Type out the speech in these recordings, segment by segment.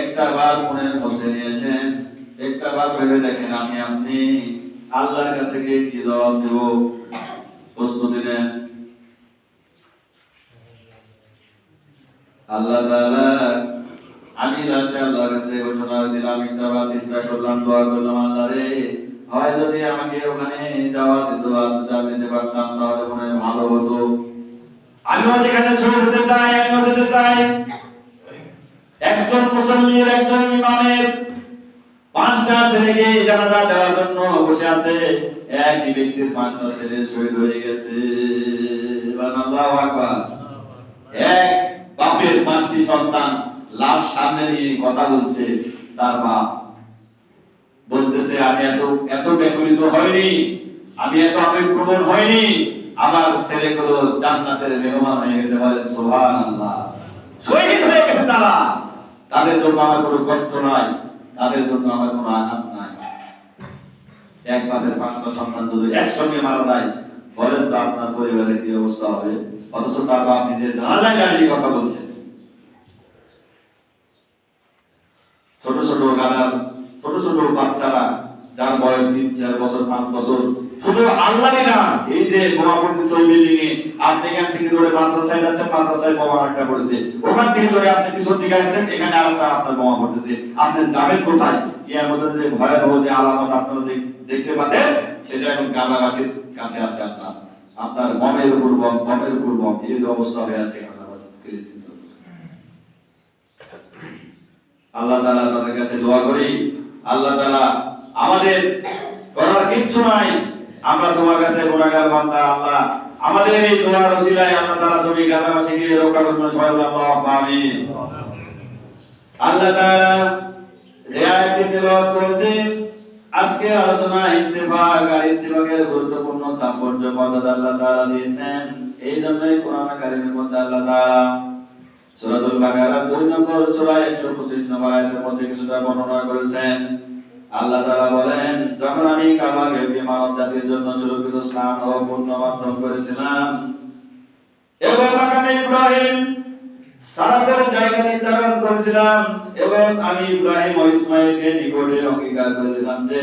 একটা বার মনের মধ্যে নিয়েছেন। একটা বার ভেবে দেখেন আমি, আপনি আল্লাহর কাছে গিয়ে কি জবাব দেব? প্রস্তুতি নেন। আল্লাহ আমি লাস্টে আল্লাহর কাছে ঘোষণা দিলাম, একটা বার চিন্তা করলাম, দোয়া করলাম, আল্লাহ রে, হয় যদি আমাকে ওখানে যাওয়া যেত আর যদি আমি যেতে পারতাম, তাহলে মনে ভালো হতো। আমিও যেখানে শহীদ হতে চাই চাই একজন মুসল্লির, একজন ইমামের। পাঁচটা ছেলেকে জানাজা দেওয়ার জন্য বসে আছে। একই ব্যক্তির পাঁচটা ছেলে শহীদ হয়ে গেছে। আল্লাহু আকবার। এক বাপের পাঁচটি সন্তান লাশ সামনে নিয়ে কথা বলছে, তার বাপ বলতেছে, আমি এত এত ব্যাকুলিত হয়নি আমি এত আবেগপ্রবণ হয়নি আমার ছেলেগুলো জান্নাতের মেহমান হয়ে গেছে বলেন সুবহানাল্লাহ। শহীদ হয়ে গেছে তারা। তাদের জন্য আমার কোনো কষ্ট নাই, তাদের জন্য আমার কোনো আঘাত নাই। এক বাপের পাঁচটা সন্তান যদি একসঙ্গে মারা যায়, বলেন তো আপনার পরিবারের কি অবস্থা হবে? অথচ তার বাপ নিজের জানাজায় দাঁড়িয়ে কথা বলছে। ছোট ছোট গাদার ছোট ছোট বাচ্চারা যার বয়স তিন, চার বছর, পাঁচ বছর, শুধু আল্লাহই না, এই যে বোমা পড়তেছে ওই বিল্ডিং এ আপনি এখান থেকে ধরে মাদ্রাসায় যাচ্ছেন, মাদ্রাসায় বোমা একটা পড়েছে ওখান থেকে ধরে আপনি পিছন দিকে আসছেন, এখানে আরেকটা আপনার বোমা পড়তেছে। আপনি যাবেন কোথায়? মধ্যে যে ভয়াবহ যে আলামত আপনারা দেখতে পাচ্ছেন, সেটা এখন কাছে আসছে আপনার। আপনার উপর বম উপর বম, এই যে অবস্থা হয়ে আছে আল্লাহ তাআলা তাদের কাছে দোয়া করি, আল্লাহ তাআলা আমাদের করার কিচ্ছু নাই। আমরা তোমার কাছে গুনাহগার বান্দা, আল্লাহ। আমাদের এই দোয়ার ওসিলায় আল্লাহ তাআলা তুমি গাজাবাসীকে রক্ষা করুন বলে আমিন। আল্লাহ তাআলা যে আয়াতটি তেলাওয়াত করেছে, আজকে আলোচনা ইত্তেফাক আর ইত্তেফাকের গুরুত্বপূর্ণ তাৎপর্য পদ্ধতি আল্লাহ তাআলা দিয়েছেন। এই জন্যই কোরআন কারিমের মধ্যে আল্লাহ তাআলা সূরাতুল বাকারা দুই নম্বর সূরা 125 নম্বর আয়াতের মধ্যে কিছুটা বর্ণনা করেছেন। আল্লাহ তাআলা বলেন, যখন আমি কাবাকে মানব জাতির জন্য সুরক্ষিত স্থান ও পূর্ণ মাধ্যম করেছিলাম, এবং আমি ইব্রাহিম সালাতের জায়গা নির্ধারণ করেছিলাম, এবং আমি ইব্রাহিম ও ইসমাইলকে নিকটে অঙ্গীকার করেছিলাম যে,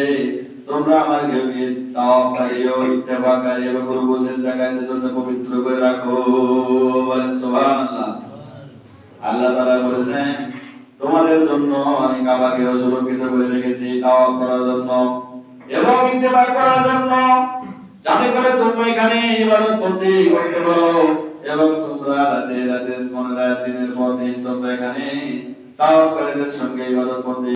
তোমরা আমার গেমকে তাওয়াক্কারী ও ইত্তেবাকারী এবং গুরুবসের জায়গায় জন্য পবিত্র করে রাখো। বলেন, সুবহানাল্লাহ। আল্লাহ তাআলা বলেছেন তোমাদের জন্য আমি কাবাকে সুরক্ষিত করে রেখেছি, দাওয়াত করার জন্য এবং ইত্তেবা করার জন্য। যাতে করে তোমরা এখানে ইবাদত করতে করতে পারো। এবং তোমরা রাতে রাতে মনে রাত দিনের পর দিন তোমরা এখানে তাওয়াক্কালীদের সঙ্গে ইবাদত করতে